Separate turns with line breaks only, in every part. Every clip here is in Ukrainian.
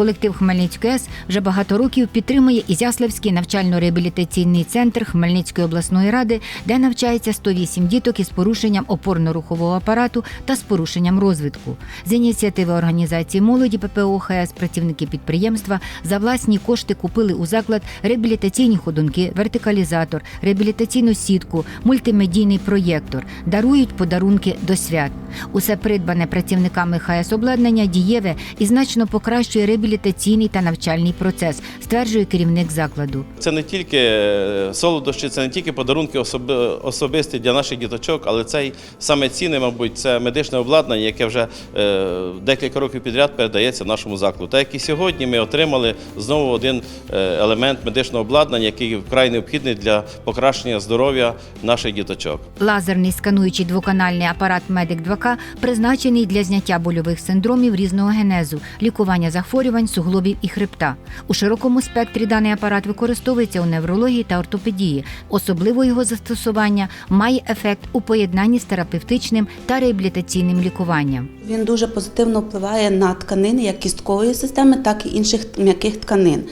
Колектив Хмельницької АЕС вже багато років підтримує Ізяславський навчально-реабілітаційний центр Хмельницької обласної ради, де навчається 108 діток із порушенням опорно-рухового апарату та з порушенням розвитку. З ініціативи організації молоді ППО ХС працівники підприємства за власні кошти купили у заклад реабілітаційні ходунки, вертикалізатор, реабілітаційну сітку, мультимедійний проєктор, дарують подарунки до свят. Усе придбане працівниками ХС обладнання дієве і значно покращує реабілітаційний та навчальний процес, стверджує керівник закладу.
Це не тільки е, солодощі, це не тільки подарунки особи- особисті для наших діточок, але це й саме цінне, мабуть, це медичне обладнання, яке вже е, декілька років підряд передається нашому закладу. Так як і сьогодні ми отримали знову один е, елемент медичного обладнання, який вкрай необхідний для покращення здоров'я наших діточок.
Лазерний скануючий двоканальний апарат Медик 2К призначений для зняття больових синдромів різного генезу, лікування захворювань, суглобів і хребта. У широкому спектрі даний апарат використовується у неврології та ортопедії. Особливо його застосування має ефект у поєднанні з терапевтичним та реабілітаційним лікуванням.
Він дуже позитивно впливає на тканини як кісткової системи, так і інших м'яких тканин.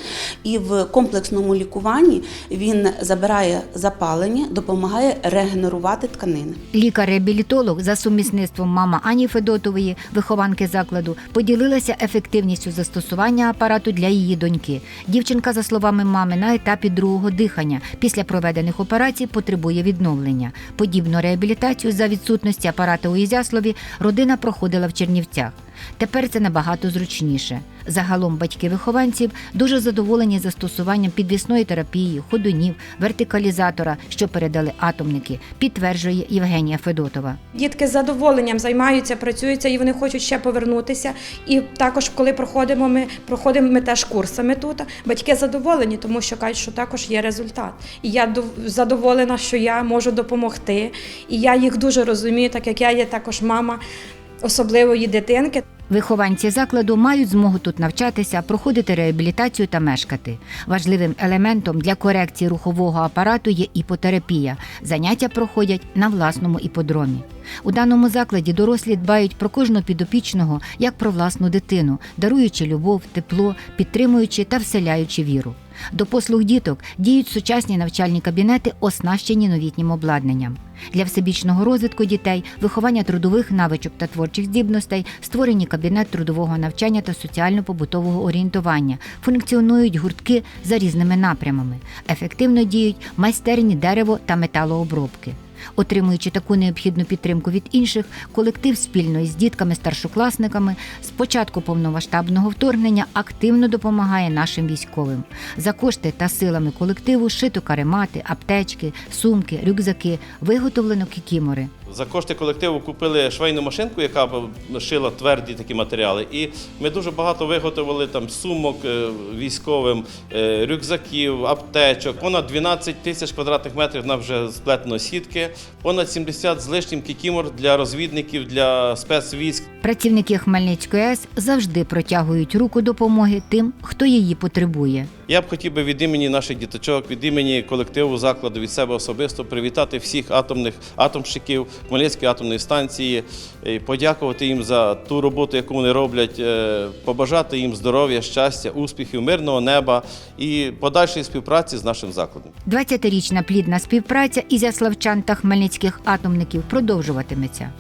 І в комплексному лікуванні він забирає запалення, допомагає регенерувати тканини.
Лікар-реабілітолог за сумісництвом мама Ані Федотової, вихованки закладу, поділилася ефективністю застосування апарату для її доньки. Дівчинка, за словами мами, на етапі другого дихання після проведених операцій потребує відновлення. Подібну реабілітацію за відсутності апарата у Ізяслові родина проходила в Чернівцях. Тепер це набагато зручніше. Загалом батьки вихованців дуже задоволені застосуванням підвісної терапії, ходунів, вертикалізатора, що передали атомники, підтверджує Євгенія Федотова.
Дітки з задоволенням займаються, працюються і вони хочуть ще повернутися. І також, коли проходимо, ми проходимо ми теж курсами тут. Батьки задоволені, тому що кажуть, що також є результат. І я задоволена, що я можу допомогти. І я їх дуже розумію, так як я є також мама особливої дитинки.
Вихованці закладу мають змогу тут навчатися, проходити реабілітацію та мешкати. Важливим елементом для корекції рухового апарату є іпотерапія. Заняття проходять на власному іподромі. У даному закладі дорослі дбають про кожного підопічного як про власну дитину, даруючи любов, тепло, підтримуючи та вселяючи віру. До послуг діток діють сучасні навчальні кабінети, оснащені новітнім обладнанням. Для всебічного розвитку дітей, виховання трудових навичок та творчих здібностей, створені кабінет трудового навчання та соціально-побутового орієнтування, функціонують гуртки за різними напрямами, ефективно діють майстерні дерево та металообробки. Отримуючи таку необхідну підтримку від інших, колектив спільно із дітками-старшокласниками з початку повномасштабного вторгнення активно допомагає нашим військовим. За кошти та силами колективу шито каремати, аптечки, сумки, рюкзаки, виготовлено кікімори.
За кошти колективу купили швейну машинку, яка шила тверді такі матеріали. І ми дуже багато виготовили там сумок е, військовим, е, рюкзаків, аптечок. Понад 12 тисяч квадратних метрів нам вже сплетено сітки, понад 70 з лишнім кікімор для розвідників, для спецвійськ.
Працівники Хмельницької АЕС завжди протягують руку допомоги тим, хто її потребує.
Я б хотів би від імені наших діточок, від імені колективу закладу, від себе особисто привітати всіх атомних атомщиків Хмельницької атомної станції, і подякувати їм за ту роботу, яку вони роблять, е, побажати їм здоров'я, щастя, успіхів, мирного неба і подальшої співпраці з нашим закладом.
20-річна плідна співпраця ізяславчан та хмельницьких атомників продовжуватиметься.